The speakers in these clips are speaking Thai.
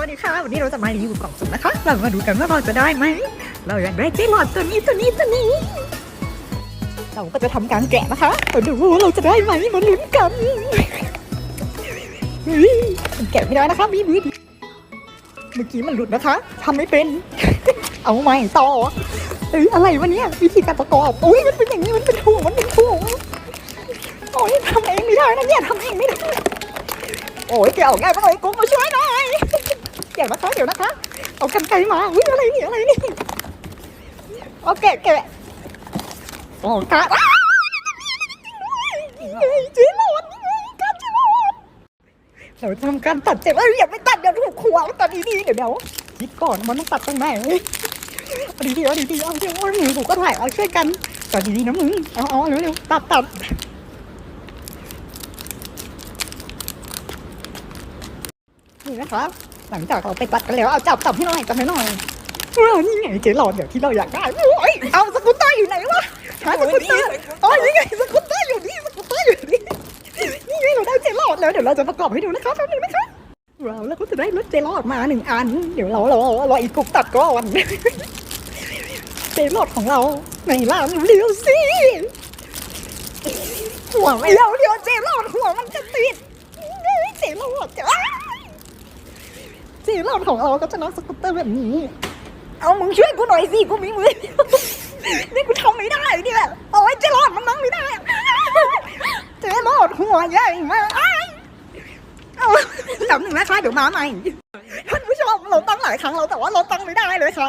วัสดีค่ะ วันนี้เราจะมารีวิวกล่องสุ่มนะคะ เรามาดูกันว่าเราจะได้ไหม เราอยากได้เจลอดตัวนี้ตัวนี้ตัวนี้ เราก็จะทำการแกะนะคะมาดูว่าเราจะได้ไหมมาลุ้นกันมันแกะไม่ได้นะคะมีมือเมื่อกี้มันหลุดนะคะทำไม่เป็น เอาใหม่ต่อเอ้ยอะไรวะเนี่ยวิธีการประกอบอุ้ยมันเป็นอย่างนี้มันเป็นถุงมันเป็นถุงโอ้ยทำเองไม่ได้นะเนี่ยทำเองไม่ได้โอ้ยแกออกง่ายมากเลยกุ๊กมาช่วยหน่อย ดี๋ยวนะคะเดี๋ยวนะคะ เอากันไกลมาอุ้ยอะไรนี่อะไรนี่เอาแกะแกะโอ้กะเจ๊หลอนกาเจ๊หลอดเราทำการตัดเจ็บเอ้ยอย่าไปตัดเดี๋ยวถูกขวางตัดดีๆเดี๋ยวเดี๋ยวคิดก่อนมันต้องตัดตรงไหนเอาดีๆเอาดีๆเอาเดี๋ยวเอาหนูก็ถ่ายเอาช่วยกันตัดดีๆนะมึงเอาเอาเร็วๆตัดตัดนี่นะคะ หลังจากเราไปตัดกันแล้วเอาจับจับให้หน่อยจับให้หน่อยว้าวนี่ไงเจ๊หลอดเดี๋ยวที่เราอยากได้โอ้ยเอาสกูตเตอร์อยู่ไหนวะหาสกูตเตอร์อ๋อนี่ไงสกูตเตอร์อยู่นี่สกูตเตอร์อยู่นี่นี่ไงเราได้เจ๊หลอดแล้วเดี๋ยวเราจะประกอบให้ดูนะคะแป๊บนึงนะคะว้าวแล้วก็จะได้รถเจ๊หลอดมาหนึ่งอัน เดี๋ยวเราเราเราอีกกุ๊กตัดก่อนเจ๊หลอดของเราไหนล่ะเร็วๆสิหัวไม่เร็วเดี๋ยวเจ๊หลอดหัวมันจะติดเจ๊หลอดจะ สีหลอดของเราก็จะนั่งสกูตเตอร์แบบนี้ เอามึงช่วยกูหน่อยสิกูมีมือนี่กูทำไม่ได้เนี่ยโอ้ยเจหลอดมันนั่งไม่ได้เจหลอดหัวใหญ่มากอ้ายเอาจำหนึ่งนะคะเดี๋ยวมาใหม่ท่านผู้ชมเราตั้งหลายครั้งแล้วแต่ว่าเราตั้งไม่ได้เลยค่ะ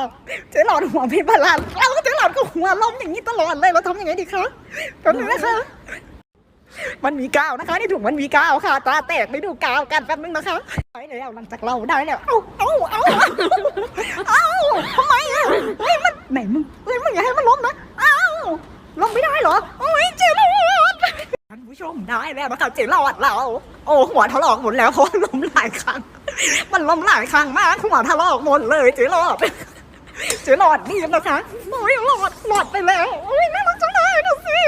เจ๊หลอดหัวเป็นบาลานซ์เราก็เจ๊หลอดก็หัวล้มอย่างนี้ตลอดเลยเราทำยังไงดีคะจำหนึ่งนะคะ มันมีกาวนะคะในถุงมันมีกาวค่ะ ตาแตกไม่ดูกาวกันแป๊บนึงนะคะได้แล้วหลังจากเราได้แล้วเอ้าเอ้าเอ้าเอ้าทำไมอะเฮ้ยมันไหนมึงเฮ้ยมึงอย่าให้มันล้มนะเอ้าล้มไม่ได้เหรอโอ้ยเจรอดท่านผู้ชมได้แล้วนะคะเจรอดเรา โอ้หัวถลอกหมดแล้วเพราะล้มหลายครั้ง มันล้มหลายครั้งมากหัวถลอกหมดเลยเจรอดเจ๊รอดนี่นะคะโอ้ยหลอดหลอดไปแล้ว โอ้ยน่ารักจังเลยดูสิ